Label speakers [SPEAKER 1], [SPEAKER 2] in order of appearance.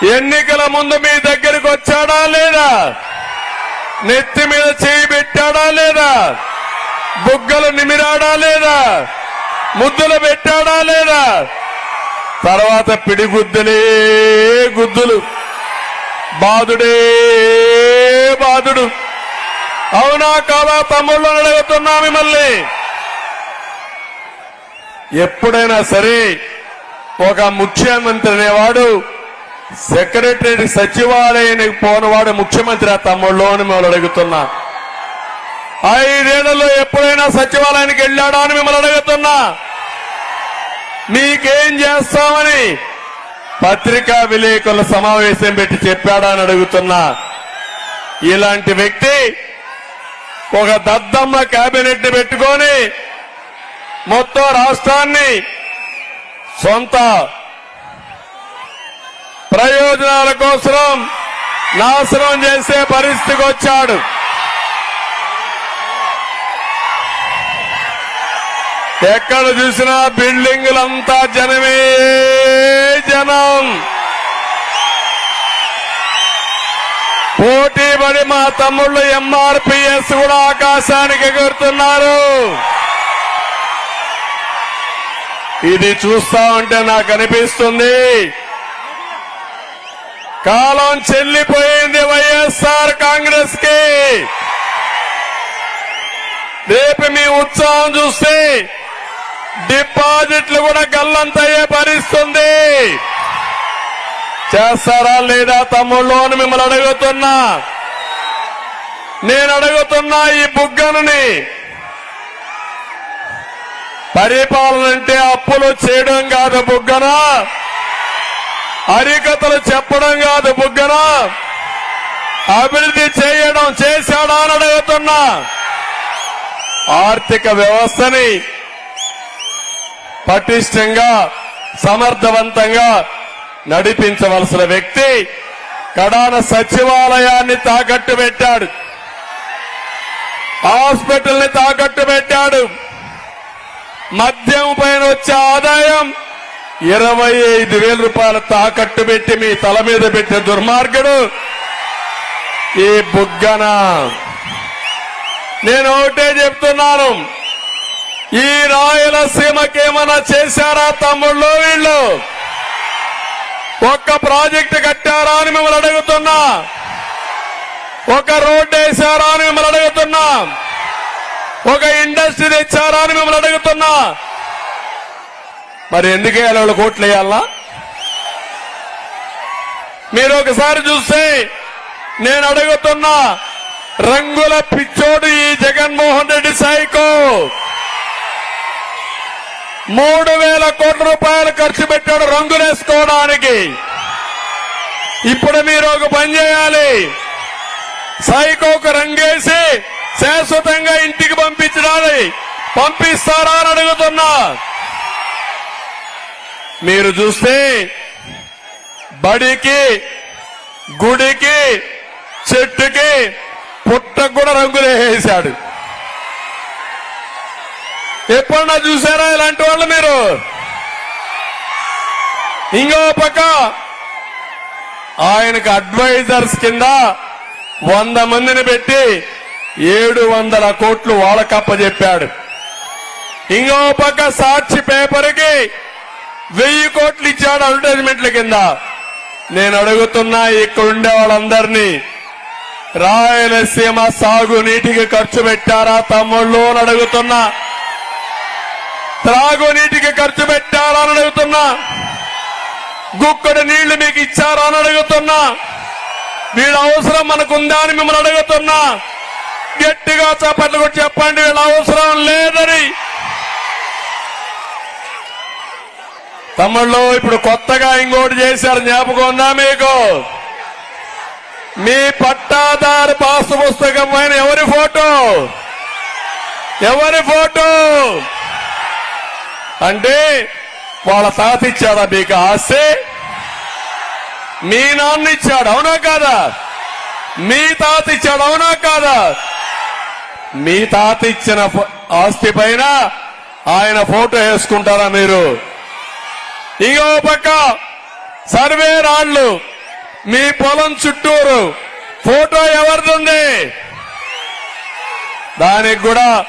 [SPEAKER 1] ఎన్నికల ముందు మీ దగ్గరికి వచ్చాడా లేదా? నెత్తి మీద చేయి పెట్టాడా లేదా? బుగ్గలు నిమిరాడా లేదా? ముద్దులు పెట్టాడా లేదా? తర్వాత పిడిగుద్దులే గుద్దులు. బాధుడే బాధుడు అవునా కాదా తమ్ముళ్ళు అడుగుతున్నా మిమ్మల్ని. ఎప్పుడైనా సరే ఒక ముఖ్యమంత్రి అనేవాడు సెక్రటరీ సచివాలయానికి పోనవాడు ముఖ్యమంత్రి ఆ తమ్ముళ్ళు అని మిమ్మల్ని అడుగుతున్నా. ఐదేళ్ళలో ఎప్పుడైనా సచివాలయానికి వెళ్ళాడా అని మిమ్మల్ని అడుగుతున్నా. మీకేం చేస్తామని పత్రికా విలేకరుల సమావేశం పెట్టి చెప్పాడా అని అడుగుతున్నా. ఇలాంటి వ్యక్తి ఒక దద్దమ్మ కేబినెట్ని పెట్టుకొని మొత్తం రాష్ట్రాన్ని సొంత ప్రయోజనాల కోసం నాశనం చేసే పరిస్థితికి వచ్చాడు. ఎక్కడ చూసినా బిల్డింగులంతా జనమే జనం. పోటీ పడి మా తమ్ముళ్ళు ఎంఆర్పిఎస్ కూడా ఆకాశానికి ఎగురుతున్నారు. ఇది చూస్తా ఉంటే నాకు అనిపిస్తుంది. కాలం చెల్లిపోయింది వైఎస్ఆర్ కాంగ్రెస్కి రేపు మీ ఉత్సాహం చూస్తే డిపాజిట్లు కూడా గల్లంతయ్యే పరిస్తుంది చేస్తారా లేదా తమ్ముళ్ళు అని మిమ్మల్ని అడుగుతున్నా. నేను అడుగుతున్నా ఈ బుగ్గనుని. పరిపాలన అంటే అప్పులు చేయడం కాదు బుగ్గన? హరికథలు చెప్పడం కాదు బుగ్గన. అభివృద్ధి చేయడం చేశాడా అని అడుగుతున్నా. ఆర్థిక వ్యవస్థని పటిష్టంగా సమర్థవంతంగా నడిపించవలసిన వ్యక్తి కడాన సచివాలయాన్ని తాకట్టు పెట్టాడు. హాస్పిటల్ని తాకట్టు పెట్టాడు. మద్యం పైన వచ్చే ఆదాయం ఇరవై ఐదు వేల రూపాయలు తాకట్టు పెట్టి మీ తల మీద పెట్టే దుర్మార్గుడు ఈ బుగ్గన. నేను ఒకటే చెప్తున్నాను ఈ రాయలసీమకేమైనా చేశారా తమ్ముళ్ళు వీళ్ళు? ఒక్క ప్రాజెక్టు కట్టారా అని మిమ్మల్ని అడుగుతున్నా. ఒక రోడ్డు వేశారా అని మిమ్మల్ని అడుగుతున్నా. ఒక ఇండస్ట్రీ తెచ్చారా అని మిమ్మల్ని అడుగుతున్నా. మరి ఎందుకు వేయాలి వాళ్ళు కోట్లు వేయాలా? మీరు ఒకసారి చూస్తే నేను అడుగుతున్నా రంగుల పిచ్చోడు ఈ జగన్మోహన్ రెడ్డి సైకో. మూడు వేల కోట్ల రూపాయలు ఖర్చు పెట్టాడు రంగులేసుకోవడానికి ఇప్పుడు మీరు ఒక పని చేయాలి. సైకోకు రంగేసి శాశ్వతంగా ఇంటికి పంపించడానికి పంపిస్తారా అని అడుగుతున్నా. మీరు చూస్తే బడికి గుడికి చెట్టుకి పుట్టకు కూడా రంగులు వేసాడు ఎప్పుడన్నా చూసారా ఇలాంటి వాళ్ళు మీరు? ఇంకో పక్క ఆయనకు అడ్వైజర్స్ కింద వంద మందిని పెట్టి ఏడు వందల కోట్లు వాళ్ళకప్ప చెప్పాడు ఇంకో పక్క సాక్షి పేపర్కి వెయ్యి కోట్లు ఇచ్చాడు అడ్వర్టైజ్మెంట్ల కింద. నేను అడుగుతున్నా ఇక్కడ ఉండే వాళ్ళందరినీ రాయలసీమ సాగు నీటికి ఖర్చు పెట్టారా తమ్ముళ్ళు అని అడుగుతున్నా. త్రాగునీటికి ఖర్చు పెట్టారా అని అడుగుతున్నా. గుక్కడి నీళ్ళు మీకు ఇచ్చారా అని అడుగుతున్నా. వీళ్ళ అవసరం మనకుందా అని మిమ్మల్ని అడుగుతున్నా. గట్టిగా చప్పట్లు కూడా చెప్పండి వీళ్ళ అవసరం లేదని. తమ్ముళ్ళు ఇప్పుడు కొత్తగా ఇంకోటి చేశారు. జ్ఞాపకం ఉందా మీకు? మీ పట్టాదారు పాసు పుస్తకం పైన ఎవరి ఫోటో? ఎవరి ఫోటో? అంటే వాళ్ళ తాత ఇచ్చాడా మీకు ఆస్తి? మీ నాన్న ఇచ్చాడు అవునా కాదా? మీ తాత ఇచ్చాడు అవునా కాదా? మీ తాత ఇచ్చిన ఫో- ఆస్తి పైన ఆయన ఫోటో వేసుకుంటారా మీరు? ఇంకో పక్క సర్వే రాళ్ళు మీ పొలం చుట్టూరు. ఫోటో ఎవరిది దానికి కూడా